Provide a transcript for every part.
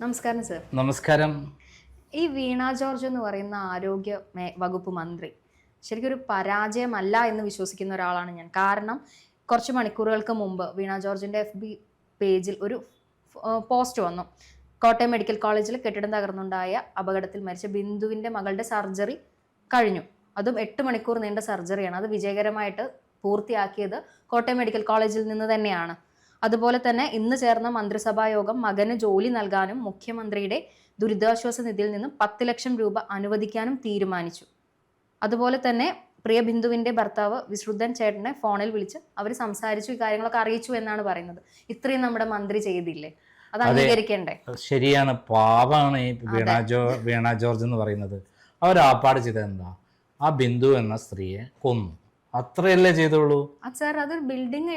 നമസ്കാരം സർ. നമസ്കാരം. ഈ വീണ ജോർജ് എന്ന് പറയുന്ന ആരോഗ്യ വകുപ്പ് മന്ത്രി ശരിക്കും ഒരു പരാജയമല്ല എന്ന് വിശ്വസിക്കുന്ന ഒരാളാണ് ഞാൻ. കാരണം കുറച്ച് മണിക്കൂറുകൾക്ക് മുമ്പ് വീണ ജോർജിന്റെ എഫ് ബി പേജിൽ ഒരു പോസ്റ്റ് വന്നു. കോട്ടയം മെഡിക്കൽ കോളേജിൽ കെട്ടിടം തകർന്നുണ്ടായ അപകടത്തിൽ മരിച്ച ബിന്ദുവിന്റെ മകളുടെ സർജറി കഴിഞ്ഞു. അതും എട്ട് മണിക്കൂർ നീണ്ട സർജറിയാണ്. അത് വിജയകരമായിട്ട് പൂർത്തിയാക്കിയത് കോട്ടയം മെഡിക്കൽ കോളേജിൽ നിന്ന് തന്നെയാണ്. അതുപോലെ തന്നെ ഇന്ന് ചേർന്ന മന്ത്രിസഭാ യോഗം മകന് ജോലി നൽകാനും മുഖ്യമന്ത്രിയുടെ ദുരിതാശ്വാസ നിധിയിൽ നിന്നും പത്ത് ലക്ഷം രൂപ അനുവദിക്കാനും തീരുമാനിച്ചു. അതുപോലെ തന്നെ പ്രിയ ബിന്ദുവിന്റെ ഭർത്താവ് വിശ്രുദ്ധൻ ചേട്ടനെ ഫോണിൽ വിളിച്ച് അവർ സംസാരിച്ചു ഈ കാര്യങ്ങളൊക്കെ അറിയിച്ചു എന്നാണ് പറയുന്നത്. ഇത്രയും നമ്മുടെ മന്ത്രി ചെയ്തില്ലേ? അത് അംഗീകരിക്കണ്ടേ? ശരിയാണ്. പാവാണ് ഈ വീണ ജോ വീണ ജോർജ് എന്ന് പറയുന്നത്. അവർ ആപ്പാട് ചെയ്തത് എന്താ ആ ബിന്ദു എന്ന സ്ത്രീയെ കൊന്നു. അത്രയല്ലേ ചെയ്തോളൂ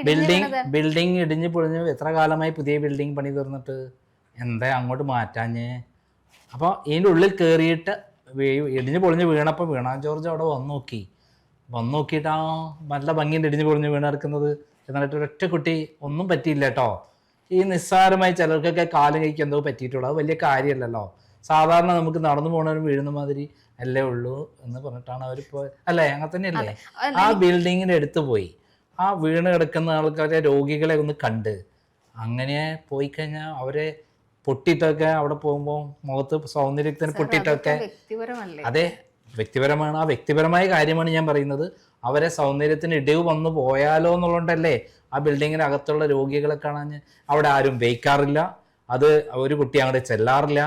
ബിൽഡിംഗ് ബിൽഡിംഗ് ഇടിഞ്ഞ് പൊളിഞ്ഞു എത്ര കാലമായി പുതിയ ബിൽഡിംഗ് പണി തീർന്നിട്ട്? എന്താ അങ്ങോട്ട് മാറ്റാഞ്ഞേ? അപ്പോൾ ഇതിന്റെ ഉള്ളിൽ കയറിയിട്ട് ഇടിഞ്ഞു ഇടിഞ്ഞ് പൊളിഞ്ഞ് വീണപ്പോൾ വീണ ജോർജ് അവിടെ വന്ന് നോക്കി വന്ന് നോക്കിയിട്ട് ആ നല്ല ഭംഗിന്റെ ഇടിഞ്ഞു പൊളിഞ്ഞ് വീണ് കിടക്കുന്നത് എന്നിട്ട് ഒരൊറ്റ കുട്ടി ഒന്നും പറ്റിയില്ല കേട്ടോ. ഈ നിസ്സാരമായി ചിലർക്കൊക്കെ കാലും കൈക്ക് എന്തോ പറ്റിയിട്ടുള്ളൂ. അത് വലിയ കാര്യമല്ലല്ലോ. സാധാരണ നമുക്ക് നടന്നു പോകണവരും വീഴുന്ന മാതിരി അല്ലേ ഉള്ളൂ എന്ന് പറഞ്ഞിട്ടാണ് അവരിപ്പോ അല്ലേ? അങ്ങനെ തന്നെയല്ലേ? ആ ബിൽഡിങ്ങിന്റെ അടുത്ത് പോയി. ആ വീണ് കിടക്കുന്ന ആൾക്കാരെ രോഗികളെ ഒന്ന് കണ്ട്. അങ്ങനെ പോയി കഴിഞ്ഞാൽ അവരെ പൊട്ടിയിട്ടൊക്കെ അവിടെ പോകുമ്പോൾ മുഖത്ത് സൗന്ദര്യത്തിന് പൊട്ടിയിട്ടൊക്കെ അതെ. വ്യക്തിപരമാണ്. ആ വ്യക്തിപരമായ കാര്യമാണ് ഞാൻ പറയുന്നത്. അവരെ സൗന്ദര്യത്തിന് ഇടിവ് വന്നു പോയാലോ എന്നുള്ളതുകൊണ്ടല്ലേ ആ ബിൽഡിങ്ങിന് അകത്തുള്ള രോഗികളെ കാണാൻ അവിടെ ആരും വയ്ക്കാറില്ല അത് ഒരു കുട്ടി അങ്ങോട്ട് ചെല്ലാറില്ല.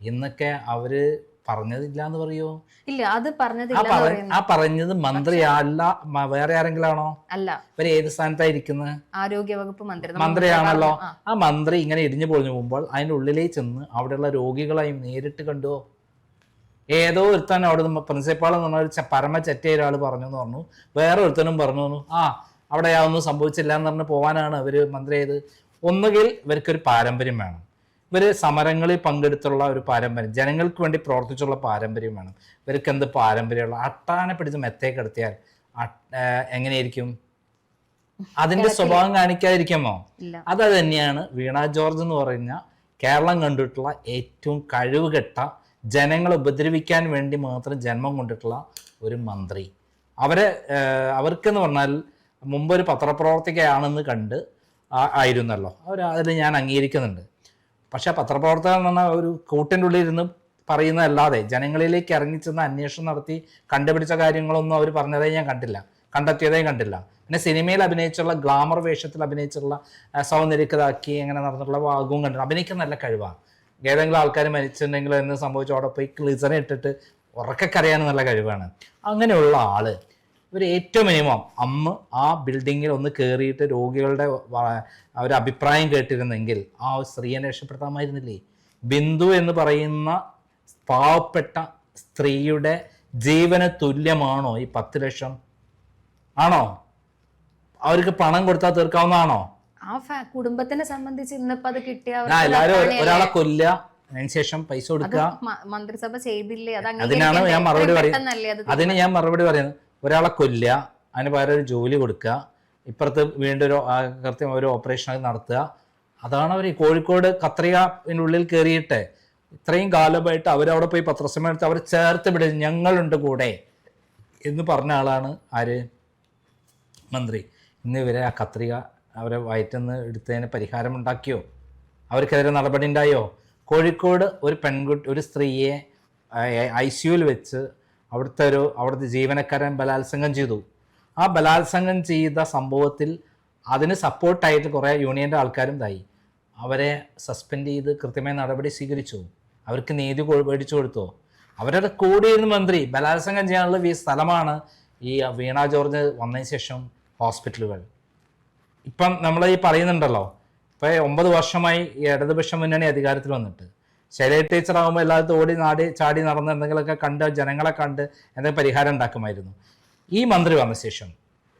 എന്നൊക്കെ അവർ പറഞ്ഞതില്ല എന്ന് പറയോ? ഇല്ല അത് ആ പറഞ്ഞതില്ല എന്ന് പറ ആ പറഞ്ഞത് മന്ത്രി അല്ല വേറെ ആരെങ്കിലും ആണോ അല്ല. ഇവർ ഏത് സ്ഥാനത്തായിരിക്കുന്നത് ആരോഗ്യ വകുപ്പ് മന്ത്രി. മന്ത്രിയാണല്ലോ. ആ. മന്ത്രി ഇങ്ങനെ ഇടിഞ്ഞു പൊളിഞ്ഞു പോകുമ്പോൾ അതിന്റെ ഉള്ളിലേക്ക് ചെന്ന് അവിടെയുള്ള രോഗികളായി നേരിട്ട് കണ്ടോ? ഏതോ ഒരുത്തൻ അവിടെ നിന്ന് പ്രിൻസിപ്പാൾ എന്ന് പറഞ്ഞ ഒരു പരമ ചെറ്റ ഒരാൾ പറഞ്ഞു എന്ന് പറഞ്ഞു. വേറെ ഒരുത്തനും പറഞ്ഞു ആ അവിടെ ഒന്നും സംഭവിച്ചില്ല എന്ന് പറഞ്ഞ് പോവാനാണ് അവർ മന്ത്രി ചെയ്ത് ഒന്നുകിൽ ഇവർക്കൊരു പാരമ്പര്യം വേണം. ഇവർ സമരങ്ങളിൽ പങ്കെടുത്തുള്ള ഒരു പാരമ്പര്യം ജനങ്ങൾക്ക് വേണ്ടി പ്രവർത്തിച്ചുള്ള പാരമ്പര്യം വേണം ഇവർക്ക് എന്ത് പാരമ്പര്യമുള്ള? അട്ടാനെ പിടിച്ച് മെത്തേ കിടത്തിയാൽ എങ്ങനെയായിരിക്കും? അതിന്റെ സ്വഭാവം കാണിക്കാതിരിക്കുമോ? അത് തന്നെയാണ് വീണ ജോർജ് എന്ന് പറയുന്ന കേരളം കണ്ടിട്ടുള്ള ഏറ്റവും കഴിവുകെട്ട ജനങ്ങളെ ഉപദ്രവിക്കാൻ വേണ്ടി മാത്രം ജന്മം കൊണ്ടിട്ടുള്ള ഒരു മന്ത്രി. അവരെ അവർക്ക് അവർക്കെന്ന് പറഞ്ഞാൽ മുമ്പ് ഒരു പത്രപ്രവർത്തകയാണെന്ന് കണ്ട് ആയിരുന്നല്ലോ. അവർ അതിൽ ഞാൻ അംഗീകരിക്കുന്നുണ്ട്. പക്ഷെ പത്രപ്രവർത്തകർ എന്ന് ഒരു കൂട്ടിന്റെ ഉള്ളിൽ ഇരുന്ന് പറയുന്നതല്ലാതെ ജനങ്ങളിലേക്ക് ഇറങ്ങിച്ചെന്ന് അന്വേഷണം നടത്തി കണ്ടുപിടിച്ച കാര്യങ്ങളൊന്നും അവർ പറഞ്ഞതേ ഞാൻ കണ്ടില്ല. കണ്ടെത്തിയതേ കണ്ടില്ല. പിന്നെ സിനിമയിൽ അഭിനയിച്ചുള്ള ഗ്ലാമർ വേഷത്തിൽ അഭിനയിച്ചുള്ള സൗന്ദര്യക്കതാക്കി അങ്ങനെ നടന്നിട്ടുള്ള ഭാഗവും കണ്ടില്ല. അഭിനയിക്കുന്ന നല്ല കഴിവാണ് ഏതെങ്കിലും ആൾക്കാർ മരിച്ചിട്ടുണ്ടെങ്കിൽ എന്ന് സംഭവിച്ചു അവിടെ പോയി ക്ലിസറിട്ടിട്ട് ഇട്ടിട്ട് ഉറക്കെ നല്ല കഴിവാണ്. അങ്ങനെയുള്ള ആൾ ഇവർ ഏറ്റവും മിനിമം അമ്മ ആ ബിൽഡിങ്ങിൽ ഒന്ന് കയറിയിട്ട് രോഗികളുടെ ഒരു അഭിപ്രായം കേട്ടിരുന്നെങ്കിൽ ആ സ്ത്രീയെ രക്ഷപ്പെടുത്താമായിരുന്നില്ലേ? ബിന്ദു എന്ന് പറയുന്ന പാവപ്പെട്ട സ്ത്രീയുടെ ജീവന തുല്യമാണോ ഈ പത്ത് ലക്ഷം? ആണോ? അവർക്ക് പണം കൊടുത്താൽ തീർക്കാവുന്നതാണോ? ആ കുടുംബത്തിനെ സംബന്ധിച്ച് ഇന്നിപ്പോ അത് കിട്ടിയ എല്ലാവരും. ഒരാളെ കൊല്ല അതിനുശേഷം പൈസ കൊടുക്കുക. മന്ത്രിസഭ ചെയ്തില്ലേ? അത് അതിനാണ് ഞാൻ മറുപടി പറയുന്നത് അതിന് ഞാൻ മറുപടി പറയുന്നത്. ഒരാളെ കൊല്ലുക അതിന് പകരം ഒരു ജോലി കൊടുക്കുക ഇപ്പുറത്ത് വീണ്ടും ഒരു കൃത്യം ഒരു ഓപ്പറേഷൻ നടത്തുക. അതാണ് അവർ കോഴിക്കോട് കത്രികനുള്ളിൽ കയറിയിട്ട് ഇത്രയും കാലമായിട്ട് അവരവിടെ പോയി പത്രസമ്മേളനത്തിൽ അവർ ചേർത്ത് വിടും ഞങ്ങളുണ്ട് കൂടെ എന്ന് പറഞ്ഞ ആളാണ് ആര്? മന്ത്രി. ഇന്ന് ഇവരെ ആ കത്രിക അവരെ വയറ്റുനിന്ന് എടുത്തതിന് പരിഹാരം ഉണ്ടാക്കിയോ? അവർക്കെതിരെ നടപടി ഉണ്ടായോ? കോഴിക്കോട് ഒരു പെൺകുട്ടി ഒരു സ്ത്രീയെ ഐ സിയുവിൽ വെച്ച് അവിടുത്തെ ഒരു അവിടുത്തെ ജീവനക്കാരൻ ബലാത്സംഗം ചെയ്തു. ആ ബലാത്സംഗം ചെയ്ത സംഭവത്തിൽ അതിന് സപ്പോർട്ടായിട്ട് കുറേ യൂണിയന്റെ ആൾക്കാരും ഇതായി. അവരെ സസ്പെൻഡ് ചെയ്ത് കൃത്യമായ നടപടി സ്വീകരിച്ചു. അവർക്ക് നീതി മേടിച്ചു കൊടുത്തോ. അവരുടെ കൂടിയിരുന്ന മന്ത്രി ബലാത്സംഗം ചെയ്യാനുള്ള ഈ സ്ഥലമാണ് ഈ വീണ ജോർജ് വന്നതിന് ശേഷം ഹോസ്പിറ്റലുകൾ. ഇപ്പം നമ്മൾ ഈ പറയുന്നുണ്ടല്ലോ ഇപ്പം ഒമ്പത് വർഷമായി ഇടതുപക്ഷ മുന്നണി അധികാരത്തിൽ വന്നിട്ട്. ശൈലജ ടീച്ചർ ആകുമ്പോൾ എല്ലായിടത്തും ഓടി നാടി ചാടി നടന്ന് എന്തെങ്കിലുമൊക്കെ കണ്ട് ജനങ്ങളെ കണ്ട് എന്തെങ്കിലും പരിഹാരം ഉണ്ടാക്കുമായിരുന്നു. ഈ മന്ത്രി വന്ന ശേഷം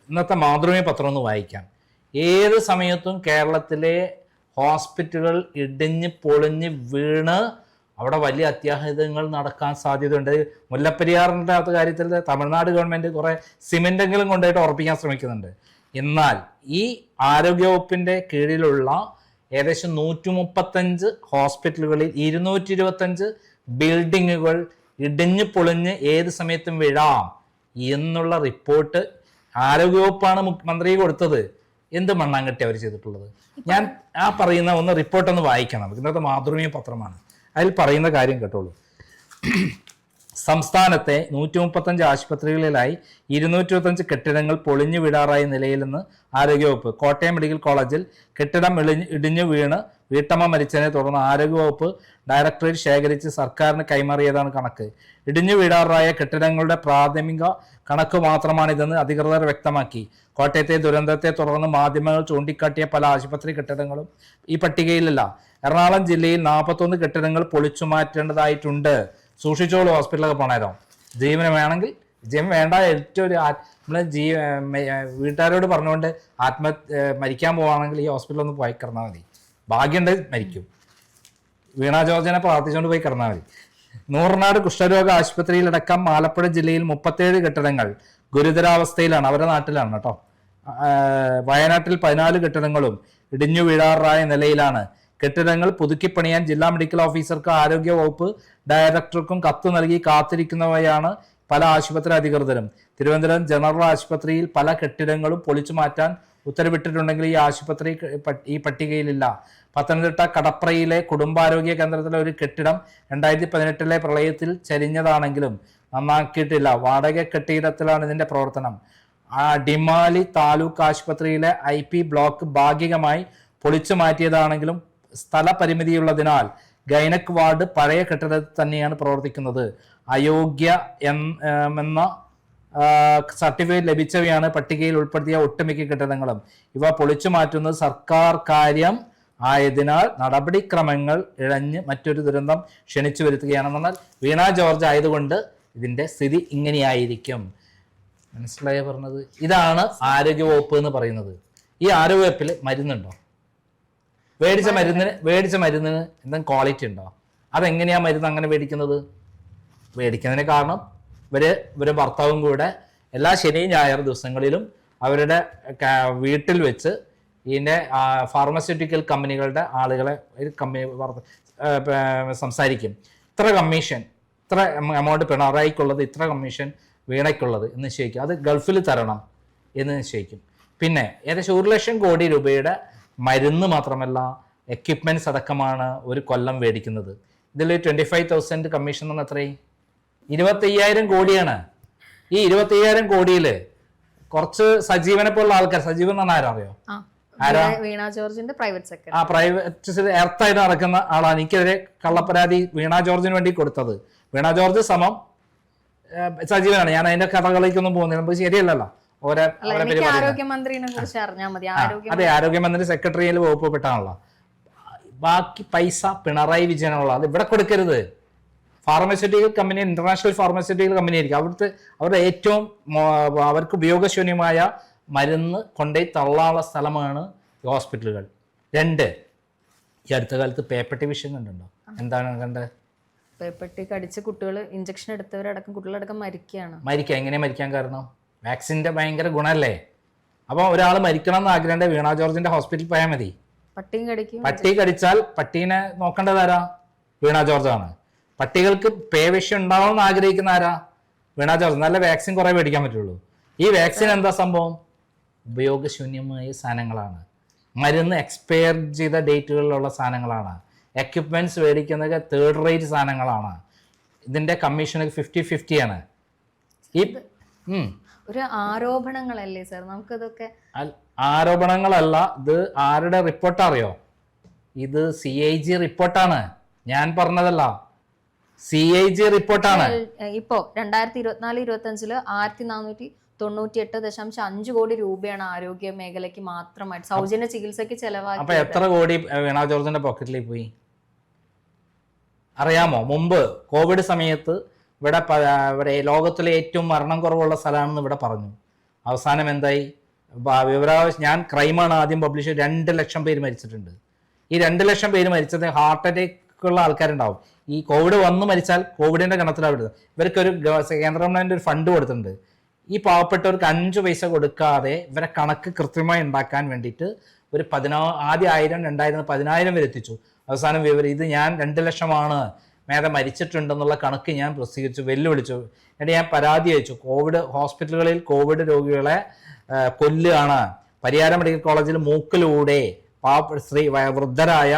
ഇന്നത്തെ മാതൃഭൂമി പത്രം ഒന്ന് വായിക്കാം. ഏത് സമയത്തും കേരളത്തിലെ ഹോസ്പിറ്റലുകൾ ഇടിഞ്ഞ് പൊളിഞ്ഞ് വീണ് അവിടെ വലിയ അത്യാഹിതങ്ങൾ നടക്കാൻ സാധ്യതയുണ്ട്. മുല്ലപ്പെരിയാറിന്റെ അകത്ത് കാര്യത്തിൽ തമിഴ്നാട് ഗവൺമെന്റ് കുറേ സിമെന്റെങ്കിലും കൊണ്ടുപോയിട്ട് ഉറപ്പിക്കാൻ ശ്രമിക്കുന്നുണ്ട്. എന്നാൽ ഈ ആരോഗ്യവകുപ്പിന്റെ കീഴിലുള്ള ഏകദേശം നൂറ്റി മുപ്പത്തഞ്ച് ഹോസ്പിറ്റലുകളിൽ ഇരുന്നൂറ്റി ഇരുപത്തഞ്ച് ബിൽഡിങ്ങുകൾ ഇടിഞ്ഞു പൊളിഞ്ഞ് ഏത് സമയത്തും വീഴാം എന്നുള്ള റിപ്പോർട്ട് ആരോഗ്യവകുപ്പാണ് മന്ത്രി കൊടുത്തത്. എന്ത് മണ്ണാങ്കട്ടി അവർ ചെയ്തിട്ടുള്ളത്? ഞാൻ ആ പറയുന്ന ഒന്ന് റിപ്പോർട്ട് ഒന്ന് വായിക്കണം. ഇന്നത്തെ മാതൃഭൂമി പത്രമാണ്. അതിൽ പറയുന്ന കാര്യം കേട്ടോളൂ. സംസ്ഥാനത്തെ നൂറ്റി മുപ്പത്തഞ്ച് ആശുപത്രികളിലായി ഇരുന്നൂറ്റി ഇരുപത്തഞ്ച് കെട്ടിടങ്ങൾ പൊളിഞ്ഞു വിടാറായ നിലയിലെന്ന് ആരോഗ്യവകുപ്പ് കോട്ടയം മെഡിക്കൽ കോളേജിൽ കെട്ടിടം ഇടിഞ്ഞു വീണ് വീട്ടമ്മ മരിച്ചതിനെ തുടർന്ന് ആരോഗ്യവകുപ്പ് ഡയറക്ടറേറ്റ് ശേഖരിച്ച് സർക്കാരിന് കൈമാറിയതാണ് കണക്ക്. ഇടിഞ്ഞു വീടാറായ കെട്ടിടങ്ങളുടെ പ്രാഥമിക കണക്ക് മാത്രമാണിതെന്ന് അധികൃതർ വ്യക്തമാക്കി. കോട്ടയത്തെ ദുരന്തത്തെ തുടർന്ന് മാധ്യമങ്ങൾ ചൂണ്ടിക്കാട്ടിയ പല ആശുപത്രി കെട്ടിടങ്ങളും ഈ പട്ടികയിലല്ല. എറണാകുളം ജില്ലയിൽ നാൽപ്പത്തൊന്ന് കെട്ടിടങ്ങൾ പൊളിച്ചു മാറ്റേണ്ടതായിട്ടുണ്ട് സൂക്ഷിച്ചോളൂ ഹോസ്പിറ്റലൊക്കെ പോണേരം. ജീവന് വേണമെങ്കിൽ ജീവൻ വേണ്ട ഏറ്റവും ഒരു നമ്മൾ ജീ വീട്ടുകാരോട് പറഞ്ഞുകൊണ്ട് ആത്മ മരിക്കാൻ പോവാണെങ്കിൽ ഈ ഹോസ്പിറ്റലിൽ ഒന്ന് പോയി കിടന്നാൽ മതി. ഭാഗ്യമുണ്ട് മരിക്കും. വീണ ജോർജിനെ പ്രാർത്ഥിച്ചുകൊണ്ട് പോയി കിടന്നാൽ മതി. നൂറനാട് കുഷ്ഠരോഗ ആശുപത്രിയിലടക്കം ആലപ്പുഴ ജില്ലയിൽ മുപ്പത്തേഴ് കെട്ടിടങ്ങൾ ഗുരുതരാവസ്ഥയിലാണ്. അവരുടെ നാട്ടിലാണ് കേട്ടോ. വയനാട്ടിൽ പതിനാല് കെട്ടിടങ്ങളും ഇടിഞ്ഞു വീഴാറായ നിലയിലാണ് കെട്ടിടങ്ങൾ പുതുക്കിപ്പണിയാൻ ജില്ലാ മെഡിക്കൽ ഓഫീസർക്ക് ആരോഗ്യ വകുപ്പ് ഡയറക്ടർക്കും കത്ത് നൽകി കാത്തിരിക്കുന്നവയാണ് പല ആശുപത്രി അധികൃതരും. തിരുവനന്തപുരം ജനറൽ ആശുപത്രിയിൽ പല കെട്ടിടങ്ങളും പൊളിച്ചു മാറ്റാൻ ഉത്തരവിട്ടിട്ടുണ്ടെങ്കിൽ ഈ ആശുപത്രി ഈ പട്ടികയിലില്ല. പത്തനംതിട്ട കടപ്രയിലെ കുടുംബാരോഗ്യ കേന്ദ്രത്തിലെ ഒരു കെട്ടിടം രണ്ടായിരത്തി പതിനെട്ടിലെ പ്രളയത്തിൽ ചരിഞ്ഞതാണെങ്കിലും നന്നാക്കിയിട്ടില്ല. വാടക കെട്ടിടത്തിലാണ് ഇതിന്റെ പ്രവർത്തനം. ഡിമാലി താലൂക്ക് ആശുപത്രിയിലെ ഐ ബ്ലോക്ക് ഭാഗികമായി പൊളിച്ചു മാറ്റിയതാണെങ്കിലും സ്ഥലപരിമിതിയുള്ളതിനാൽ ഗൈനക് വാർഡ് പഴയ കെട്ടിടത്തിൽ തന്നെയാണ് പ്രവർത്തിക്കുന്നത്. അയോഗ്യ എന്ന സർട്ടിഫിക്കറ്റ് ലഭിച്ചവയാണ് പട്ടികയിൽ ഉൾപ്പെടുത്തിയ ഒട്ടുമിക്ക കെട്ടിടങ്ങളും. ഇവ പൊളിച്ചു മാറ്റുന്നത് സർക്കാർ കാര്യം ആയതിനാൽ നടപടിക്രമങ്ങൾ ഇഴഞ്ഞ് മറ്റൊരു ദുരന്തം ക്ഷണിച്ചു വരുത്തുകയാണെന്ന് പറഞ്ഞാൽ വീണ ജോർജ് ആയതുകൊണ്ട് ഇതിന്റെ സ്ഥിതി ഇങ്ങനെയായിരിക്കും. മനസ്സിലായ പറഞ്ഞത്? ഇതാണ് ആരോഗ്യവകുപ്പ് എന്ന് പറയുന്നത്. ഈ ആരോഗ്യവകുപ്പിൽ മരുന്നുണ്ടോ? മേടിച്ച മരുന്നിന് മേടിച്ച മരുന്നിന് എന്തെങ്കിലും ക്വാളിറ്റി ഉണ്ടോ? അതെങ്ങനെയാ മരുന്ന് അങ്ങനെ മേടിക്കുന്നത്? മേടിക്കുന്നതിന് കാരണം ഇവർ ഇവരെ ഭർത്താവും കൂടെ എല്ലാ ശനിയും ഞായർ ദിവസങ്ങളിലും അവരുടെ വീട്ടിൽ വെച്ച് ഇതിന്റെ ഫാർമസ്യൂട്ടിക്കൽ കമ്പനികളുടെ ആളുകളെ ഒരു കമ്പനി സംസാരിക്കും. ഇത്ര കമ്മീഷൻ ഇത്ര എമൗണ്ട് പിണറായിക്കുള്ളത് ഇത്ര കമ്മീഷൻ വീണയ്ക്കുള്ളത് എന്ന് നിശ്ചയിക്കും. അത് ഗൾഫിൽ തരണം എന്ന് നിശ്ചയിക്കും. പിന്നെ ഏകദേശം ഒരു ലക്ഷം കോടി രൂപയുടെ മരുന്ന് മാത്രമല്ല എക്യുപ്മെന്റ്സ് അടക്കമാണ് ഒരു കൊല്ലം മേടിക്കുന്നത് ഇതിൽ ട്വന്റി ഫൈവ് തൗസൻഡ് കമ്മീഷൻ എന്ന് അത്രയും ഇരുപത്തയ്യായിരം കോടിയാണ്. ഈ ഇരുപത്തയ്യായിരം കോടിയിൽ കുറച്ച് സജീവനെ പോലുള്ള ആൾക്കാർ സജീവൻ എന്നാണ് ആരാ അറിയോ? ആരാ? വീണ- വീണ ജോർജിന്റെ പ്രൈവറ്റ് സെക്രട്ടറി ആ പ്രൈവറ്റ് എർത്തായിട്ട് നടക്കുന്ന ആളാണ്. എനിക്കെതിരെ കള്ളപ്പരാതി വീണ ജോർജിന് വേണ്ടി കൊടുത്തത്. വീണ ജോർജ് സമം സജീവനാണ്. ഞാൻ അതിന്റെ കഥകളിലേക്കൊന്നും പോകുന്നില്ല. നമുക്ക് ശരിയല്ലല്ലോ. ആരോഗ്യമന്ത്രിനെ കുറിച്ച് അറിഞ്ഞാൽ മതി. അതെ ആരോഗ്യമന്ത്രി സെക്രട്ടറിയിൽ വകുപ്പ് പെട്ടാണല്ലോ ബാക്കി പൈസ പിണറായി വിജയനുള്ള അത് ഇവിടെ കൊടുക്കരുത്. Pharmaceutical company international pharmaceutical company ആയിരിക്കും. അവിടുത്തെ അവരുടെ ഏറ്റവും അവർക്ക് ഉപയോഗശൂന്യമായ മരുന്ന് കൊണ്ടുപോയി തള്ളാനുള്ള സ്ഥലമാണ് ഈ ഹോസ്പിറ്റലുകൾ. രണ്ട് ഈ അടുത്ത കാലത്ത് പേപ്പട്ടി വിഷയം കണ്ടുണ്ടോ എന്താണ് കണ്ടത് പേപ്പട്ടി കടിച്ച് കുട്ടികൾ ഇഞ്ചക്ഷൻ എടുത്തവരടക്കം കുട്ടികളടക്കം മരിക്കുകയാണ്. മരിക്കുക. എങ്ങനെ മരിക്കാൻ കാരണം? വാക്സിന്റെ ഭയങ്കര ഗുണല്ലേ? അപ്പോൾ ഒരാൾ മരിക്കണം എന്ന് ആഗ്രഹം വീണ ജോർജിന്റെ ഹോസ്പിറ്റലിൽ പോയാൽ മതി. പട്ടിയും കടിക്കും. പട്ടി കടിച്ചാൽ പട്ടീനെ നോക്കേണ്ടത് ആരാ? വീണ ജോർജ് ആണ് പട്ടികൾക്ക് പേവിഷ്യം ഉണ്ടാവണം എന്ന് ആഗ്രഹിക്കുന്ന ആരാ? വീണ ജോർജ്. നല്ല വാക്സിൻ കുറെ മേടിക്കാൻ പറ്റുള്ളൂ. ഈ വാക്സിൻ എന്താ സംഭവം? ഉപയോഗശൂന്യമായ സാധനങ്ങളാണ്. മരുന്ന് എക്സ്പയർ ചെയ്ത ഡേറ്റുകളിലുള്ള സാധനങ്ങളാണ്. എക്യുപ്മെന്റ്സ് മേടിക്കുന്നത് തേർഡ് റേറ്റ് സാധനങ്ങളാണ്. ഇതിന്റെ കമ്മീഷൻ ഫിഫ്റ്റി ഫിഫ്റ്റി ആണ്. ഈ. ഒരു ആരോപണങ്ങളല്ലേ സർ? നമുക്കതൊക്കെ ആരോപണങ്ങളല്ല ഇത് ആരുടെ റിപ്പോർട്ട് അറിയോ? ഇത് സി ഐ ജി റിപ്പോർട്ടാണ് ഞാൻ പറഞ്ഞതല്ല. സി ഐ ജി റിപ്പോർട്ടാണ് ഇപ്പോ രണ്ടായിരത്തി ഇരുപത്തിനാല് ഇരുപത്തി അഞ്ചിൽ ആയിരത്തി നാനൂറ്റി തൊണ്ണൂറ്റി എട്ട് ദശാംശം അഞ്ച് കോടി രൂപയാണ് ആരോഗ്യ മേഖലയ്ക്ക് മാത്രമായിട്ട് സൗജന്യ ചികിത്സയ്ക്ക് അപ്പൊ ചെലവാക്കി എത്ര കോടി വീണാ വീണ ജോർജിന്റെ പോക്കറ്റിലേക്ക് പോയി? അറിയാമോ? മുമ്പ് കോവിഡ് സമയത്ത് ഇവിടെ ഇവിടെ ലോകത്തിലെ ഏറ്റവും മരണം കുറവുള്ള സ്ഥലമാണെന്ന് ഇവിടെ പറഞ്ഞു. അവസാനം എന്തായി? വിവരാവകാശം ഞാൻ ക്രൈമാണ് ആദ്യം പബ്ലിഷ് രണ്ട് ലക്ഷം പേര് മരിച്ചിട്ടുണ്ട്. ഈ രണ്ട് ലക്ഷം പേര് മരിച്ചത് ഹാർട്ട് അറ്റാക്ക് ഉള്ള ആൾക്കാരുണ്ടാവും. ഈ കോവിഡ് വന്ന് മരിച്ചാൽ കോവിഡിന്റെ കണത്തിലാണ് വിടുന്നത്. ഇവർക്ക് ഒരു ഗവ- കേന്ദ്ര ഗവൺമെന്റ് ഒരു ഫണ്ട് കൊടുത്തിട്ടുണ്ട്. ഈ പാവപ്പെട്ടവർക്ക് അഞ്ച് പൈസ കൊടുക്കാതെ ഇവരെ കണക്ക് കൃത്യമായി ഉണ്ടാക്കാൻ വേണ്ടിയിട്ട് ഒരു പതിനാ ആദ്യം ആയിരം രണ്ടായിരം പതിനായിരം വരെ എത്തിച്ചു. അവസാനം വിവരം ഇത് ഞാൻ രണ്ട് ലക്ഷമാണ്. മേധ മരിച്ചിട്ടുണ്ടെന്നുള്ള കണക്ക് ഞാൻ പ്രസിദ്ധീകരിച്ചു വെല്ലുവിളിച്ചു. എന്നിട്ട് ഞാൻ പരാതി അയച്ചു. കോവിഡ് ഹോസ്പിറ്റലുകളിൽ കോവിഡ് രോഗികളെ കൊല്ലുകയാണ്. പരിയാരം മെഡിക്കൽ കോളേജിൽ മൂക്കിലൂടെ പാവ സ്ത്രീ വൃദ്ധരായ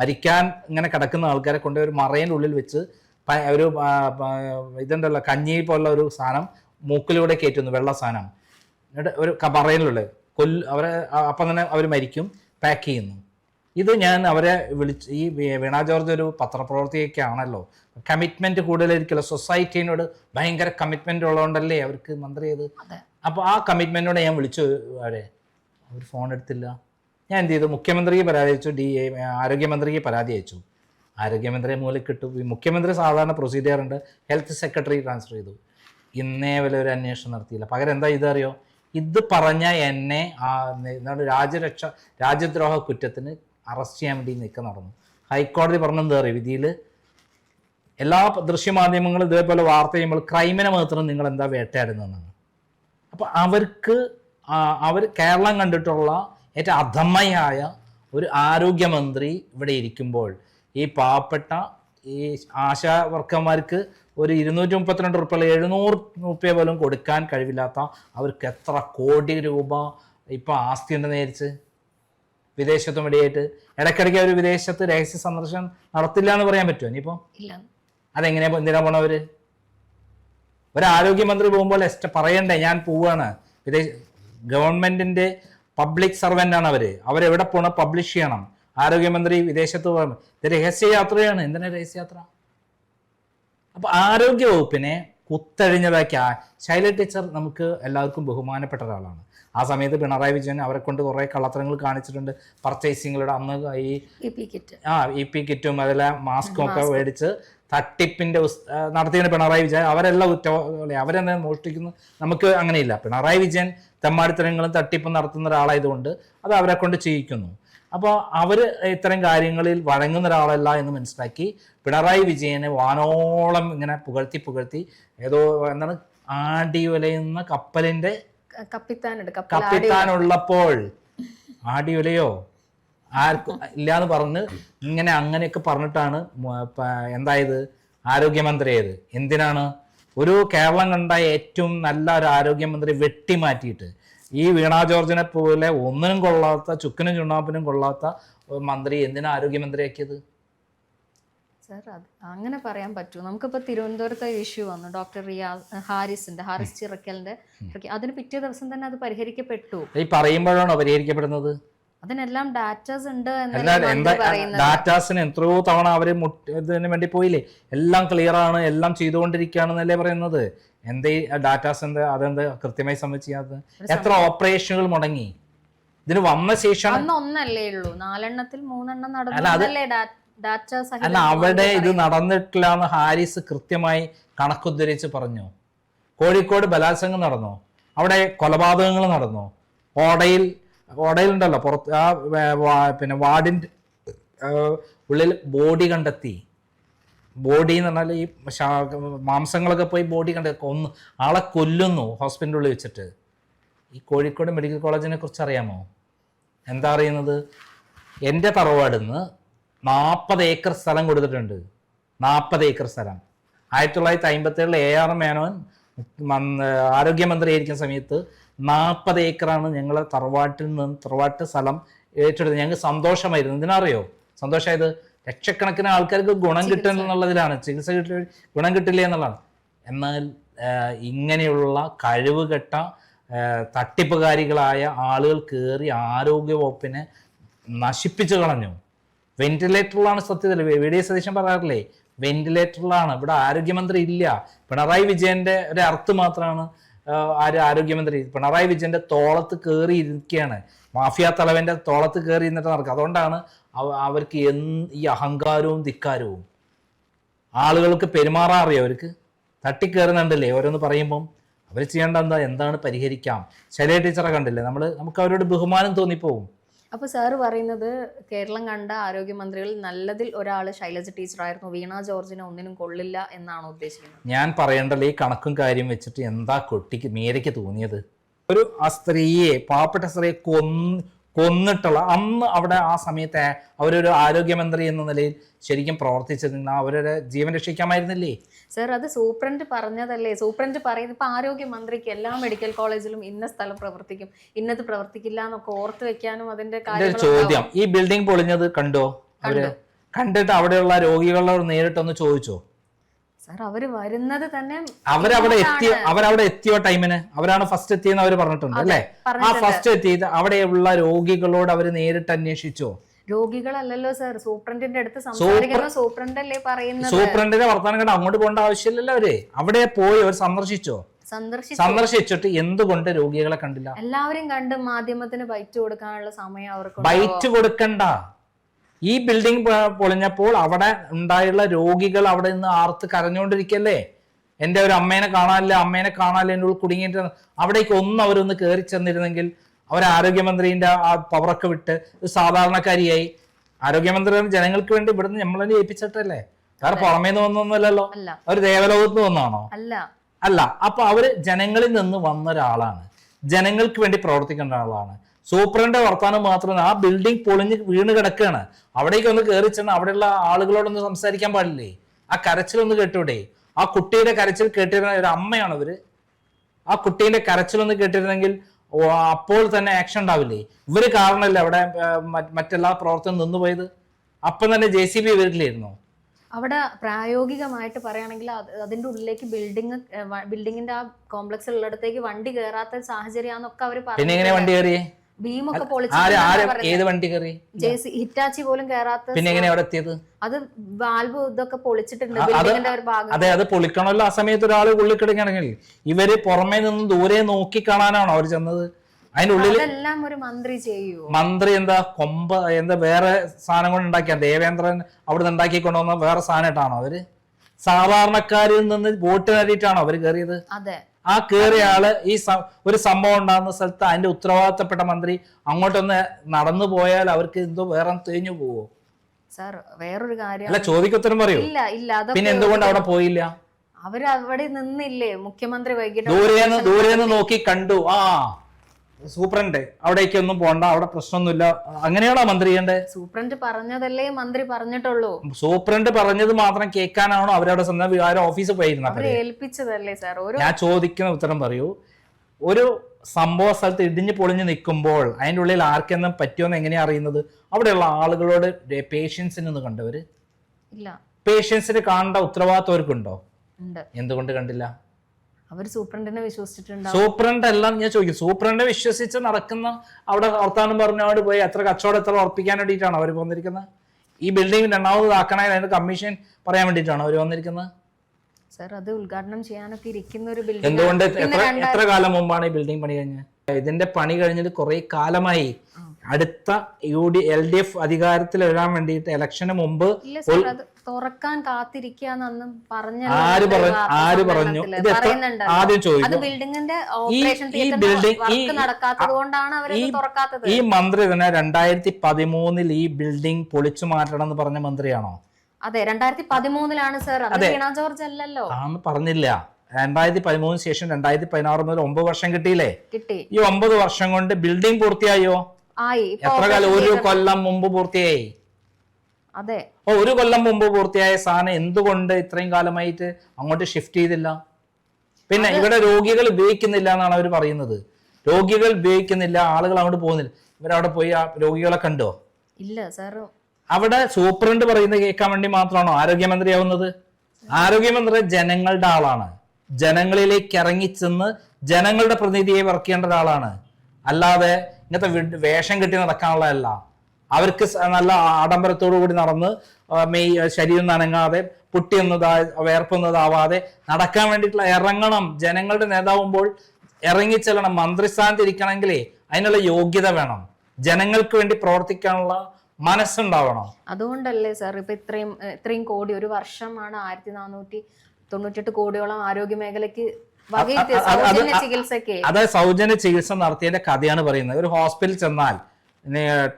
മരിക്കാൻ ഇങ്ങനെ കിടക്കുന്ന ആൾക്കാരെ കൊണ്ട് ഒരു മറയിന്റെ ഉള്ളിൽ വെച്ച് ഒരു ഇതുണ്ടല്ലോ കഞ്ഞി പോലുള്ള ഒരു സാധനം മൂക്കിലൂടെ കയറ്റുന്നു വെള്ള സാധനം. എന്നിട്ട് ഒരു മറയിലുള്ള കൊല്ല് അവരെ അപ്പം തന്നെ അവർ മരിക്കും പാക്ക് ചെയ്യുന്നു. ഇത് ഞാൻ അവരെ വിളിച്ച് ഈ വീണാ ജോർജ് ഒരു പത്രപ്രവർത്തിയൊക്കെ ആണല്ലോ കമ്മിറ്റ്മെന്റ് കൂടുതലായിരിക്കുമല്ലോ. സൊസൈറ്റിനോട് ഭയങ്കര കമ്മിറ്റ്മെന്റ് ഉള്ളതുകൊണ്ടല്ലേ അവർക്ക് മന്ത്രി ചെയ്ത്? അപ്പൊ അപ്പോൾ ആ കമ്മിറ്റ്മെന്റിനോട് ഞാൻ വിളിച്ചു. അവരെ അവർ ഫോൺ എടുത്തില്ല. ഞാൻ എന്ത് ചെയ്തു? മുഖ്യമന്ത്രിക്ക് പരാതി അയച്ചു ഡി ആരോഗ്യമന്ത്രിക്ക് പരാതി അയച്ചു ആരോഗ്യമന്ത്രിയെ മൂലം കിട്ടും. ഈ മുഖ്യമന്ത്രി സാധാരണ പ്രൊസീജിയർ ഉണ്ട്. ഹെൽത്ത് സെക്രട്ടറി ട്രാൻസ്ഫർ ചെയ്തു. ഇന്നേ വരെ ഒരു അന്വേഷണം നടത്തിയില്ല. പകരം എന്താ ഇതറിയോ? ഇത് പറഞ്ഞ എന്നെ ആ രാജ്യരക്ഷ രാജ്യദ്രോഹ കുറ്റത്തിന് അറസ്റ്റ് ചെയ്യാൻ വേണ്ടി നീക്കം നടന്നു. ഹൈക്കോടതി പറഞ്ഞെന്താ അറിയോ? വിധിയിൽ എല്ലാ ദൃശ്യമാധ്യമങ്ങളും ഇതേപോലെ വാർത്ത ചെയ്യുമ്പോൾ ക്രൈമിനെ മാത്രം നിങ്ങൾ എന്താ വേട്ടയാടുന്നതെന്നാണ്. അപ്പോൾ അവർക്ക് അവർ കേരളം കണ്ടിട്ടുള്ള ഏറ്റവും അധമയായ ഒരു ആരോഗ്യമന്ത്രി ഇവിടെ ഇരിക്കുമ്പോൾ ഈ പാവപ്പെട്ട ഈ ആശാ വർക്കർമാർക്ക് ഒരു ഇരുന്നൂറ്റി മുപ്പത്തിരണ്ട് റുപ്യ എഴുന്നൂറ് റുപ്യ പോലും കൊടുക്കാൻ കഴിവില്ലാത്ത അവർക്ക് എത്ര കോടി രൂപ ഇപ്പം ആസ്തി ഉണ്ടെന്ന് വിചാരിച്ച്? വിദേശത്തും വെടിയായിട്ട് ഇടയ്ക്കിടയ്ക്ക് അവർ വിദേശത്ത് രഹസ്യ സന്ദർശനം നടത്തില്ല എന്ന് പറയാൻ പറ്റുമോ? ഇനിയിപ്പോ അതെങ്ങനെയാ എന്തിനാ പോണവര്? ഒരു ആരോഗ്യമന്ത്രി പോകുമ്പോൾ എസ്റ്റ് പറയണ്ടേ ഞാൻ പോവാണ്. വിദേശ ഗവൺമെന്റിന്റെ പബ്ലിക് സർവെന്റ് ആണ് അവർ. അവരെവിടെ പോണ പബ്ലിഷ് ചെയ്യണം. ആരോഗ്യമന്ത്രി വിദേശത്ത് പോകണം ഇത് രഹസ്യയാത്രയാണ് എന്തിനാ രഹസ്യയാത്ര അപ്പൊ ആരോഗ്യ വകുപ്പിനെ കുത്തഴിഞ്ഞതാക്കി ശൈല ടീച്ചർ നമുക്ക് എല്ലാവർക്കും ബഹുമാനപ്പെട്ട ഒരാളാണ്. ആ സമയത്ത് പിണറായി വിജയൻ അവരെ കൊണ്ട് കുറേ കള്ളത്തരങ്ങൾ കാണിച്ചിട്ടുണ്ട്. പർച്ചേസിങ്ങളുടെ അന്ന് ഈ ആ ഇ പി കിറ്റും അതിലെ മാസ്കും ഒക്കെ മേടിച്ച് തട്ടിപ്പിന്റെ നടത്തിയാണ് പിണറായി വിജയൻ. അവരെല്ലാം കുറ്റവാളി അവരെന്നെ മോഷ്ടിക്കുന്നു. നമുക്ക് അങ്ങനെയില്ല. പിണറായി വിജയൻ തെമ്മാടിത്തരങ്ങളും തട്ടിപ്പും നടത്തുന്ന ഒരാളായതുകൊണ്ട് അത് അവരെ കൊണ്ട് ചെയ്യിക്കുന്നു. അപ്പോൾ അവർ ഇത്തരം കാര്യങ്ങളിൽ വഴങ്ങുന്ന ഒരാളല്ല എന്ന് മനസ്സിലാക്കി പിണറായി വിജയനെ വാനോളം ഇങ്ങനെ പുകഴ്ത്തി പുകഴ്ത്തി ഏതോ എന്താണ് ആടി ഉലയുന്ന കപ്പലിന്റെ കപ്പിത്താനുണ്ട് കപ്പിത്താനുള്ളപ്പോൾ ആടിയുലയോ? ആർക്കും ഇല്ലാന്ന് പറഞ്ഞ് ഇങ്ങനെ അങ്ങനെയൊക്കെ പറഞ്ഞിട്ടാണ് എന്തായത്? ആരോഗ്യമന്ത്രിയായത്. എന്തിനാണ്? ഒരു കേരളം കണ്ട ഏറ്റവും നല്ല ഒരു ആരോഗ്യമന്ത്രി വെട്ടിമാറ്റിയിട്ട്. ഈ വീണ ജോർജിനെ പോലെ ഒന്നിനും കൊള്ളാത്ത ചുക്കിനും ചുണ്ണാപ്പിനും കൊള്ളാത്ത മന്ത്രി എന്തിനാ ആരോഗ്യമന്ത്രിയാക്കിയത്? സർ അത് അങ്ങനെ പറയാൻ പറ്റൂ. നമുക്കിപ്പോൾ തിരുവനന്തപുരത്തെ ഇഷ്യൂ വന്നു. ഡോക്ടർ റിയാ ഹാരിസിന്റെ ഹാരിസ് ചിറക്കലിന്റെ അതിന് പിറ്റേ ദിവസം തന്നെ അത് പരിഹരിക്കപ്പെട്ടു. ഈ പറയുമ്പോഴാണോ പരിഹരിക്കപ്പെടുന്നത്? അതിനെല്ലാം ഡാറ്റാസ് ഉണ്ട് ഡാറ്റാസിന് എത്രയോ തവണ അവർ ഇതിന് വേണ്ടി പോയില്ലേ? എല്ലാം ക്ലിയർ ആണ് എല്ലാം ചെയ്തുകൊണ്ടിരിക്കുകയാണെന്നല്ലേ പറയുന്നത്? എന്തേ ഡാറ്റാസ് എന്താ അതെന്ത് കൃത്യമായി സംബന്ധിച്ച് ചെയ്യാത്തത് എത്ര ഓപ്പറേഷനുകൾ മുടങ്ങി? ഇതിന് വന്ന ശേഷം ഒന്നല്ലേ ഉള്ളൂ. നാലെണ്ണത്തിൽ മൂന്നെണ്ണം നടന്നു ഡാറ്റ അല്ല അവിടെ ഇത് നടന്നിട്ടില്ല എന്ന് ഹാരിസ് കൃത്യമായി കണക്കുദ്ധരിച്ച് പറഞ്ഞു. കോഴിക്കോട് ബലാത്സംഗം നടന്നു? അവിടെ കൊലപാതകങ്ങൾ നടന്നു? ഓടയിൽ ഓടയിലുണ്ടല്ലോ പുറത്ത് ആ പിന്നെ വാർഡിന്റെ ഉള്ളിൽ ബോഡി കണ്ടെത്തി. ബോഡി എന്ന് പറഞ്ഞാൽ ഈ മാംസങ്ങളൊക്കെ പോയി ബോഡി കണ്ടെത്തി. കൊന്ന് ആളെ കൊല്ലുന്നു ഹോസ്പിറ്റലിന്റെ ഉള്ളിൽ വെച്ചിട്ട്. ഈ കോഴിക്കോട് മെഡിക്കൽ കോളേജിനെ കുറിച്ച് അറിയാമോ? എന്താ അറിയുന്നത്? എന്റെ തറവാടിന്ന് നാൽപ്പത് ഏക്കർ സ്ഥലം കൊടുത്തിട്ടുണ്ട്. നാൽപ്പത് ഏക്കർ സ്ഥലം. ആയിരത്തി തൊള്ളായിരത്തി അമ്പത്തി ഏഴിൽ എ ആർ മേനോൻ ആരോഗ്യമന്ത്രി ആരോഗ്യമന്ത്രിയായിരിക്കുന്ന സമയത്ത് നാൽപ്പത് ഏക്കറാണ് ഞങ്ങളെ തറവാട്ടിൽ നിന്ന് തറവാട്ട് സ്ഥലം ഏറ്റെടുത്തത്. ഞങ്ങൾക്ക് സന്തോഷമായിരുന്നു. എന്തിനറിയോ? സന്തോഷമായത് ലക്ഷക്കണക്കിന് ആൾക്കാർക്ക് ഗുണം കിട്ടും എന്നുള്ളതിലാണ്. ചികിത്സ കിട്ടി ഗുണം കിട്ടില്ല എന്നുള്ളതാണ്. എന്നാൽ ഇങ്ങനെയുള്ള കഴിവുകെട്ട കെട്ട തട്ടിപ്പുകാരികളായ ആളുകൾ കയറി ആരോഗ്യ വകുപ്പിനെ നശിപ്പിച്ചു കളഞ്ഞു. വെന്റിലേറ്ററിലാണ് സത്യത്തിൽ. വി ഡി സതീശൻ പറയാറില്ലേ വെന്റിലേറ്ററിലാണ് ഇവിടെ ആരോഗ്യമന്ത്രി ഇല്ല. പിണറായി വിജയന്റെ ഒരു അർത്ഥം മാത്രമാണ് ആര് ആരോഗ്യമന്ത്രി. പിണറായി വിജയന്റെ തോളത്ത് കയറി ഇരിക്കുകയാണ് മാഫിയ തലവന്റെ തോളത്ത് കയറി ഇരുന്നിട്ട് നടക്കുക. അതുകൊണ്ടാണ് അവർക്ക് എന്ത് ഈ അഹങ്കാരവും ധിക്കാരവും. ആളുകൾക്ക് പെരുമാറാൻ അവർക്ക്? തട്ടിക്കയറുന്നുണ്ടല്ലേ ഓരോന്ന് പറയുമ്പം. അവർ ചെയ്യേണ്ട എന്താ എന്താണ് പരിഹരിക്കാം? ശൈലജ ടീച്ചറെ കണ്ടില്ലേ? നമ്മൾ നമുക്ക് അവരോട് ബഹുമാനം തോന്നിപ്പോവും. അപ്പൊ സാറ് പറയുന്നത് കേരളം കണ്ട ആരോഗ്യമന്ത്രികളിൽ നല്ലതിൽ ഒരാൾ ശൈലജ ടീച്ചറായിരുന്നു. വീണ ജോർജിനെ ഒന്നിനും കൊള്ളില്ല എന്നാണ് ഉദ്ദേശിക്കുന്നത്? ഞാൻ പറയേണ്ടല്ലോ ഈ കണക്കും കാര്യം വെച്ചിട്ട് എന്താ കൊട്ടിക്ക് മീരയ്ക്ക് തോന്നിയത് ഒരു ആ സ്ത്രീയെ പാവപ്പെട്ട സ്ത്രീയെ കൊന്ന് കൊന്നിട്ടുള്ള അന്ന് അവിടെ ആ സമയത്തെ അവരൊരു ആരോഗ്യമന്ത്രി എന്ന നിലയിൽ ശരിക്കും പ്രവർത്തിച്ചിരുന്ന അവരുടെ ജീവൻ രക്ഷിക്കാമായിരുന്നില്ലേ? സർ അത് സൂപ്രണ്ട് പറഞ്ഞതല്ലേ? സൂപ്രണ്ട് പറയുന്നത് ഇപ്പൊ ആരോഗ്യമന്ത്രിക്ക് എല്ലാ മെഡിക്കൽ കോളേജിലും ഇന്ന സ്ഥലം പ്രവർത്തിക്കും ഇന്നത് പ്രവർത്തിക്കില്ല എന്നൊക്കെ ഓർത്ത് വെക്കാനും അതിന്റെ ചോദ്യം ഈ ബിൽഡിംഗ് പൊളിഞ്ഞത് കണ്ടോ? അവർ കണ്ടിട്ട് അവിടെയുള്ള രോഗികളോട് നേരിട്ടൊന്ന് ചോദിച്ചോ? സർ അവർ വരുന്നത് തന്നെ അവരവിടെ എത്തിയ അവരവിടെ എത്തിയോ ടൈമിന്? അവരാണ് ഫസ്റ്റ് എത്തിയെന്ന് അവർ പറഞ്ഞിട്ടുണ്ട് അല്ലേ? ആ ഫസ്റ്റ് എത്തിയത് അവിടെയുള്ള രോഗികളോട് അവർ നേരിട്ട് അന്വേഷിച്ചോ? രോഗികളല്ലല്ലോ സർ സൂപ്രണ്ടിന്റെ അടുത്ത് സംസാരിക്കുന്ന സൂപ്രണ്ടല്ലേ പറയുന്നത്? സൂപ്രണ്ടിന്റെ വർത്തമാനം കണ്ട് അങ്ങോട്ട് പോകേണ്ട ആവശ്യമില്ലല്ലോ അവർ. അവിടെ പോയി അവർ സന്ദർശിച്ചു? സന്ദർശിച്ചിട്ട് എന്തുകൊണ്ട് രോഗികളെ കണ്ടില്ല? എല്ലാവരും കണ്ട് മാധ്യമത്തിന് ബൈറ്റ് കൊടുക്കാനുള്ള സമയം അവർക്ക് ബൈറ്റ് കൊടുക്കണ്ട. ഈ ബിൽഡിംഗ് പൊളിഞ്ഞപ്പോൾ അവിടെ ഉണ്ടായുള്ള രോഗികൾ അവിടെ നിന്ന് ആർത്ത് കരഞ്ഞുകൊണ്ടിരിക്കല്ലേ എന്റെ ഒരു അമ്മേനെ കാണാനില്ല അമ്മേനെ കാണാനില്ല എന്റെ ഉള്ളിൽ കുടുങ്ങിയിട്ട് അവിടേക്ക് ഒന്ന് അവരൊന്ന് കയറി ചെന്നിരുന്നെങ്കിൽ അവർ ആരോഗ്യമന്ത്രിന്റെ ആ പവറൊക്കെ വിട്ട് ഒരു സാധാരണക്കാരിയായി. ആരോഗ്യമന്ത്രി ജനങ്ങൾക്ക് വേണ്ടി ഇവിടുന്ന് തന്നെ ഏൽപ്പിച്ചിട്ടല്ലേ? വേറെ പുറമേ നിന്ന് വന്നൊന്നുമല്ലല്ലോ. അവർ ദേവലോകത്ത് നിന്ന് വന്നാണോ അല്ല. അല്ല. അപ്പൊ അവർ ജനങ്ങളിൽ നിന്ന് വന്ന ഒരാളാണ്. ജനങ്ങൾക്ക് വേണ്ടി പ്രവർത്തിക്കേണ്ട ആളാണ് സൂപ്രണ്ട് വർത്താനം മാത്രമല്ല ആ ബിൽഡിംഗ് പൊളിഞ്ഞ് വീണ് കിടക്കുകയാണ്. അവിടേക്ക് ഒന്ന് കയറി ചെന്ന് അവിടെയുള്ള ആളുകളോടൊന്ന് സംസാരിക്കാൻ പാടില്ലേ? ആ കരച്ചിലൊന്ന് കേട്ടൂടെ? ആ കുട്ടിയുടെ കരച്ചിൽ കേട്ടിരുന്ന ഒരു അമ്മയാണ് അവർ ആ കുട്ടീന്റെ കരച്ചിലൊന്ന് കേട്ടിരുന്നെങ്കിൽ അപ്പോൾ തന്നെ ആക്ഷൻ ഉണ്ടാവില്ലേ? ഇവർ കാരണമല്ലേ അവിടെ മറ്റെല്ലാ പ്രവർത്തനം നിന്നുപോയത്? അപ്പം തന്നെ ജെ സി ബി വരില്ലായിരുന്നോ? അവിടെ പ്രായോഗികമായിട്ട് പറയുകയാണെങ്കിൽ അത് അതിന്റെ ഉള്ളിലേക്ക് ബിൽഡിംഗ് ബിൽഡിങ്ങിന്റെ ആ കോംപ്ലക്സ് ഉള്ളിടത്തേക്ക് വണ്ടി കയറാത്ത സാഹചര്യമാണെന്നൊക്കെ അവർ പറഞ്ഞു വണ്ടി കയറി ആര് പൊളിച്ചു ഏത് വണ്ടി കയറി? ജെസി ഹിറ്റാച്ചി പോലും കയറാത്ത പിന്നെ എങ്ങനെ അവിടെ എത്തിയത്? അത് വാൽവ് ഇതൊക്കെ പൊളിച്ചിട്ടുണ്ട് ബിൽഡിങ്ങിന്റെ ഒരു ഭാഗം അതെ അത് പൊളിക്കണമല്ലോ. ആ സമയത്ത് ഒരാൾ ഉള്ളിൽ കിടക്കുകയാണെങ്കിൽ ഇവർ പുറമേ നിന്ന് ദൂരെ നോക്കി കാണാനാണോ അവർ ചെന്നത്? അതിനുള്ളിൽ അതെല്ലാം ഒരു മന്ത്രി ചെയ്യൂ മന്ത്രി എന്താ കൊമ്പ എന്താ വേറെ സാധനം കൊണ്ട് ഉണ്ടാക്കിയ? ദേവേന്ദ്രൻ അവിടെ ഉണ്ടാക്കി കൊണ്ടുവന്ന വേറെ സാധനമായിട്ടാണോ അവർ? സാധാരണക്കാരിൽ നിന്ന് വോട്ട് നേടിയിട്ടാണോ അവർ കയറിയത്? അതെ. ആ കയറിയ ആൾ ഈ ഒരു സംഭവം ഉണ്ടാകുന്ന സ്ഥലത്ത് അതിന്റെ ഉത്തരവാദിത്തപ്പെട്ട മന്ത്രി അങ്ങോട്ടൊന്ന് നടന്നു പോയാൽ അവർക്ക് എന്തോ വേറെ തേഞ്ഞു പോവോ? സർ വേറൊരു കാര്യം അല്ല ചോദിക്കുത്തരം പറയൂ. ഇല്ല ഇല്ല പിന്നെ എന്തുകൊണ്ട് അവിടെ പോയില്ല? അവർ അവിടെ നിന്നില്ലേ? മുഖ്യമന്ത്രി വൈകിട്ട് ദൂരെന്ന് ദൂരെന്ന് നോക്കി കണ്ടു. ആ. സൂപ്രണ്ട് അവിടേക്ക് ഒന്നും പോണ്ട അവിടെ പ്രശ്നമൊന്നുമില്ല. അങ്ങനെയാണോ മന്ത്രി ചെയ്യണ്ടേ? സൂപ്രണ്ട് പറഞ്ഞതല്ലേ മന്ത്രി പറഞ്ഞിട്ടുള്ളൂ. സൂപ്രണ്ട് പറഞ്ഞത് മാത്രം കേൾക്കാനാണോ അവരവിടെ സ്വന്തം വികാരം ഓഫീസിൽ പോയിരുന്നത് ഏൽപ്പിച്ചതല്ലേ സാർ? ഞാൻ ചോദിക്കുന്ന ഉത്തരം പറയൂ. ഒരു സംഭവ സ്ഥലത്ത് ഇടിഞ്ഞു പൊളിഞ്ഞു നിൽക്കുമ്പോൾ അതിന്റെ ഉള്ളിൽ ആർക്കെന്നും പറ്റുമെന്ന് എങ്ങനെയാ അറിയുന്നത്? അവിടെയുള്ള ആളുകളോട് പേഷ്യൻസിന് ഒന്ന് കണ്ടവര്? ഇല്ല. പേഷ്യൻസിന് കാണേണ്ട ഉത്തരവാദിത്വം അവർക്കുണ്ടോ? എന്തുകൊണ്ട് കണ്ടില്ല? അവർ സൂപ്രണ്ടിനെ വിശ്വസിച്ചിട്ടുണ്ടാവും. സൂപ്രണ്ട് എല്ലാം ഞാൻ ചോദിക്കും. സൂപ്രണ്ട് വിശ്വസിച്ച് നടക്കുന്ന അവിടെ വർത്താനം പറഞ്ഞവിടെ പോയി എത്ര കച്ചവടം എത്ര ഉറപ്പിക്കാൻ വേണ്ടിയിട്ടാണ് അവർ വന്നിരിക്കുന്നത്? ഈ ബിൽഡിംഗ് രണ്ടാമത് ആക്കണേ അതിന്റെ കമ്മീഷൻ പറയാൻ വേണ്ടിയിട്ടാണ് അവർ വന്നിരിക്കുന്നത്? സാർ അത് ഉദ്ഘാടനം ചെയ്യാനൊക്കെ ഇരിക്കുന്ന ഒരു ബിൽഡിംഗ് എന്തുകൊണ്ട്? എത്ര എത്ര കാലം മുമ്പാണ് ഈ ബിൽഡിംഗ് പണി കഴിഞ്ഞത്? ഇതിന്റെ പണി കഴിഞ്ഞിട്ട് കുറെ കാലമായി. അടുത്ത U D L D F അധികാരത്തിൽ വരാൻ വേണ്ടിയിട്ട് ഇലക്ഷന് മുമ്പ് തുറക്കാൻ കാത്തിരിക്കാന്നും പറഞ്ഞു ആര് പറഞ്ഞു ആര് പറഞ്ഞു? ആദ്യം ചോദിക്കും. ഈ ബിൽഡിംഗ് ഈ മന്ത്രി തന്നെ രണ്ടായിരത്തി പതിമൂന്നിൽ ഈ ബിൽഡിംഗ് പൊളിച്ചു മാറ്റണം എന്ന് പറഞ്ഞ മന്ത്രിയാണോ? അതെ രണ്ടായിരത്തി പതിമൂന്നിലാണ് സർ വീണ ജോർജ് അല്ലല്ലോ. ആന്ന് പറഞ്ഞില്ല. രണ്ടായിരത്തി പതിമൂന്നിന് ശേഷം രണ്ടായിരത്തി പതിനാറ് മുതൽ ഒമ്പത് വർഷം കിട്ടിയില്ലേ? കിട്ടി. ഈ ഒമ്പത് വർഷം കൊണ്ട് ബിൽഡിംഗ് പൂർത്തിയായോ? ആയി. എത്ര കാലം ഒരു കൊല്ലം മുമ്പ് പൂർത്തിയായി? അതെ. ഓ ഒരു കൊല്ലം മുമ്പ് പൂർത്തിയായ സാധനം എന്തുകൊണ്ട് ഇത്രയും കാലമായിട്ട് അങ്ങോട്ട് ഷിഫ്റ്റ് ചെയ്തില്ല? പിന്നെ ഇവിടെ രോഗികൾ ഉപയോഗിക്കുന്നില്ല എന്നാണ് അവർ പറയുന്നത്. രോഗികൾ ഉപയോഗിക്കുന്നില്ല ആളുകൾ അങ്ങോട്ട് പോകുന്നില്ല. ഇവരവിടെ പോയി ആ രോഗികളെ കണ്ടോ? ഇല്ല സാർ അവിടെ സൂപ്രണ്ട് പറയുന്നത് കേൾക്കാൻ വേണ്ടി മാത്രമാണോ ആരോഗ്യമന്ത്രിയാവുന്നത്? ആരോഗ്യമന്ത്രി ജനങ്ങളുടെ ആളാണ്. ജനങ്ങളിലേക്ക് ഇറങ്ങിച്ചെന്ന് ജനങ്ങളുടെ പ്രതിനിധിയെ വർക്ക് ചെയ്യേണ്ട ഒരാളാണ്. അല്ലാതെ ഇങ്ങനത്തെ വേഷം കെട്ടി നടക്കാനുള്ളതല്ല. അവർക്ക് നല്ല ആഡംബരത്തോടു കൂടി നടന്ന് മെയ് ശരീരം നനങ്ങാതെ പൊട്ടിയൊന്നതാ വേർപ്പൊന്നതാവാതെ നടക്കാൻ വേണ്ടിയിട്ടുള്ള ഇറങ്ങണം. ജനങ്ങളുടെ നേതാവുമ്പോൾ ഇറങ്ങിച്ചെല്ലണം. മന്ത്രിസ്ഥാനത്ത് ഇരിക്കണമെങ്കിലേ അതിനുള്ള യോഗ്യത വേണം. ജനങ്ങൾക്ക് വേണ്ടി പ്രവർത്തിക്കാനുള്ള മനസ്സുണ്ടാവണം. അതുകൊണ്ടല്ലേ സാർ ഇപ്പൊ ഇത്രയും ഇത്രയും കോടി ഒരു വർഷമാണ് ആയിരത്തി നാനൂറ്റി തൊണ്ണൂറ്റെട്ട് കോടിയോളം ആരോഗ്യ മേഖലയ്ക്ക് അതായത് സൗജന്യ ചികിത്സ നടത്തിയതിന്റെ കഥയാണ് പറയുന്നത്. ഒരു ഹോസ്പിറ്റലിൽ ചെന്നാൽ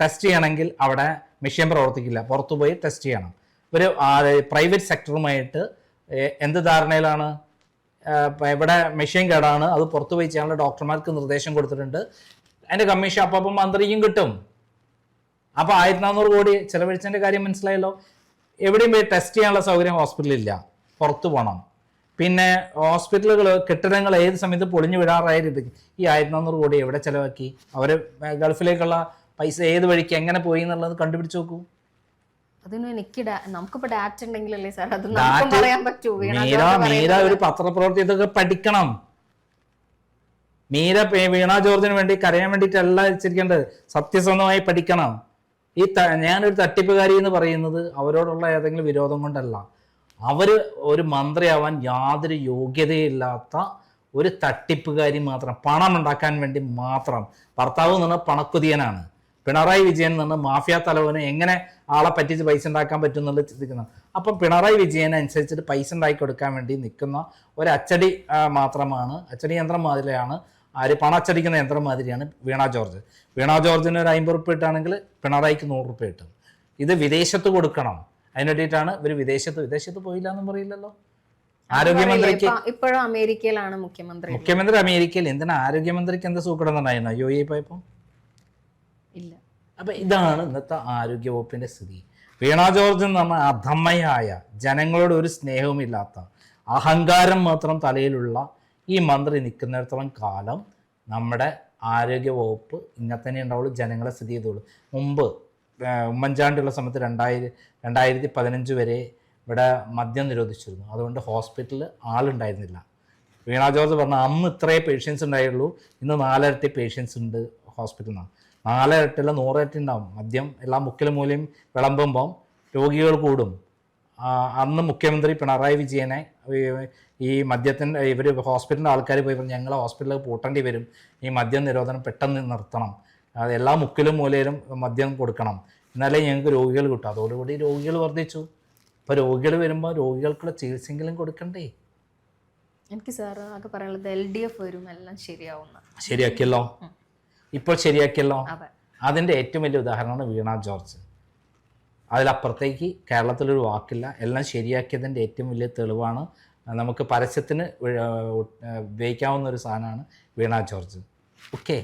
ടെസ്റ്റ് ചെയ്യണമെങ്കിൽ അവിടെ മെഷീൻ പ്രവർത്തിക്കില്ല. പുറത്തു പോയി ടെസ്റ്റ് ചെയ്യണം. ഒരു പ്രൈവറ്റ് സെക്ടറുമായിട്ട് എന്ത് ധാരണയിലാണ്? എവിടെ ഇവിടെ മെഷീൻ കേടാണ്? അത് പുറത്തു പോയി ചെയ്യാനുള്ള ഡോക്ടർമാർക്ക് നിർദ്ദേശം കൊടുത്തിട്ടുണ്ട്. അതിന്റെ കമ്മീഷൻ അപ്പം മന്ത്രിക്കും കിട്ടും. അപ്പോൾ ആയിരത്തി നാനൂറ് കോടി ചെലവഴിച്ചതിന്റെ കാര്യം മനസ്സിലായല്ലോ. എവിടെയും പോയി ടെസ്റ്റ് ചെയ്യാനുള്ള സൗകര്യം ഹോസ്പിറ്റലില്ല പുറത്തു പോകണം പിന്നെ ഹോസ്പിറ്റലുകൾ കെട്ടിടങ്ങൾ ഏത് സമയത്ത് പൊളിഞ്ഞു വിടാറായിട്ട് ഈ ആയിരത്തി നാനൂറ് കോടി എവിടെ ചെലവാക്കി? അവർ ഗൾഫിലേക്കുള്ള പൈസ ഏത് വഴിക്ക് എങ്ങനെ പോയി എന്നുള്ളത് കണ്ടുപിടിച്ച് നോക്കൂ. അതിനും എനിക്ക് ഡാ- നമുക്കിപ്പോ ഡാറ്റ ഉണ്ടെങ്കിലല്ലേ സാർ അത് പറയാൻ പറ്റൂ. മീര. ഒരു പത്രപ്രവർത്തി ഇതൊക്കെ പഠിക്കണം. മീര വീണ ജോർജിന് വേണ്ടി കരയാൻ വേണ്ടിയിട്ടല്ല ചിരിക്കേണ്ടത് സത്യസന്ധമായി പഠിക്കണം. ഈ ഞാനൊരു തട്ടിപ്പുകാരി എന്ന് പറയുന്നത് അവരോടുള്ള ഏതെങ്കിലും വിരോധം കൊണ്ടല്ല. അവർ ഒരു മന്ത്രിയാവാൻ യാതൊരു യോഗ്യതയില്ലാത്ത ഒരു തട്ടിപ്പുകാരി മാത്രം പണം ഉണ്ടാക്കാൻ വേണ്ടി മാത്രം. ഭർത്താവ് പറഞ്ഞാൽ പണക്കുതിയനാണ്. പിണറായി വിജയൻ എന്ന് മാഫിയ തലവന് എങ്ങനെ ആളെ പറ്റിച്ച് പൈസ ഉണ്ടാക്കാൻ പറ്റും എന്നുള്ളത് ചിന്തിക്കുന്നത് അപ്പം പിണറായി വിജയനെ അനുസരിച്ചിട്ട് പൈസ ഉണ്ടാക്കി കൊടുക്കാൻ വേണ്ടി നിൽക്കുന്ന ഒരു അച്ചടി മാത്രമാണ് അച്ചടി യന്ത്രം മാതിരിയാണ് ആര് പണം അച്ചടിക്കുന്ന യന്ത്രം മാതിരിയാണ് വീണ ജോർജ്. വീണ ജോർജിന് ഒരു അമ്പത് റുപ്യ ഇട്ടാണെങ്കിൽ പിണറായിക്ക് നൂറ് റുപ്യ കിട്ടും. ഇത് വിദേശത്ത് കൊടുക്കണം. അതിന് വേണ്ടിയിട്ടാണ് ഇവർ വിദേശത്ത് വിദേശത്ത് പോയില്ല എന്നും പറയില്ലല്ലോ ആരോഗ്യമന്ത്രിക്ക് ഇപ്പൊ- ഇപ്പോഴും അമേരിക്കയിലാണ് മുഖ്യമന്ത്രി മുഖ്യമന്ത്രി അമേരിക്കയിൽ എന്തിനാ ആരോഗ്യമന്ത്രിക്ക് എന്താ സൂക്കടുന്നുണ്ടായിരുന്നു യു എ പോയപ്പോ? ഇല്ല. അപ്പൊ ഇതാണ് ഇന്നത്തെ ആരോഗ്യ വകുപ്പിന്റെ സ്ഥിതി. വീണ ജോർജ് എന്ന് പറഞ്ഞ അധമ്മയായ ജനങ്ങളോട് ഒരു സ്നേഹവും ഇല്ലാത്ത അഹങ്കാരം മാത്രം തലയിലുള്ള ഈ മന്ത്രി നിൽക്കുന്നിടത്തോളം കാലം നമ്മുടെ ആരോഗ്യ വകുപ്പ് ഇങ്ങനെ തന്നെ ഉണ്ടാവുള്ളൂ ജനങ്ങളെ സ്ഥിതി ചെയ്തോളൂ മുമ്പ് ഉമ്മൻചാണ്ടിയുള്ള സമയത്ത് രണ്ടായിരം രണ്ടായിരത്തി പതിനഞ്ച് വരെ ഇവിടെ മദ്യം നിരോധിച്ചിരുന്നു. അതുകൊണ്ട് ഹോസ്പിറ്റലിൽ ആളുണ്ടായിരുന്നില്ല. വീണ ജോർജ് പറഞ്ഞ അന്ന് ഇത്രയേ പേഷ്യൻസ് ഉണ്ടായുള്ളൂ ഇന്ന് നാലിരട്ടി പേഷ്യൻസ് ഉണ്ട് ഹോസ്പിറ്റലിൽ നിന്നാണ് നാലിരട്ടില്ല നൂറിരട്ടി ഉണ്ടാവും. മദ്യം എല്ലാം മുക്കിലും മൂലയും വിളമ്പുമ്പം രോഗികൾ കൂടും. അന്ന് മുഖ്യമന്ത്രി പിണറായി വിജയനെ ഈ- മദ്യത്തിന്റെ ഇവർ ഹോസ്പിറ്റലിന്റെ ആൾക്കാർ പോയി പറഞ്ഞു ഞങ്ങൾ ഹോസ്പിറ്റലിൽ പൂട്ടേണ്ടി വരും. ഈ മദ്യം നിരോധനം പെട്ടെന്ന് നിർത്തണം. എല്ലാ മുക്കിലും മൂലയിലും മദ്യം കൊടുക്കണം. എന്നാലേ ഞങ്ങൾക്ക് രോഗികൾ കിട്ടും. അതോടുകൂടി രോഗികൾ വർദ്ധിച്ചു. അപ്പോൾ രോഗികൾ വരുമ്പോൾ രോഗികൾക്കുള്ള ചികിത്സയെങ്കിലും കൊടുക്കണ്ടേ? എനിക്ക് സാർ ആകെ പറയാനുള്ളത് എൽ ഡി എഫ് വരും എല്ലാം ശരിയാവുന്ന. ശരിയാക്കിയല്ലോ? ഇപ്പോൾ ശരിയാക്കിയല്ലോ? അതെ. അതിന്റെ ഏറ്റവും വലിയ ഉദാഹരണമാണ് വീണ ജോർജ്. അതിലപ്പുറത്തേക്ക് കേരളത്തിലൊരു വാക്കില്ല. എല്ലാം ശരിയാക്കിയതിന്റെ ഏറ്റവും വലിയ തെളിവാണ് നമുക്ക് പരസ്യത്തിന് ഉപയോഗിക്കാവുന്ന ഒരു സാധനമാണ് വീണ ജോർജ്. ഓക്കെ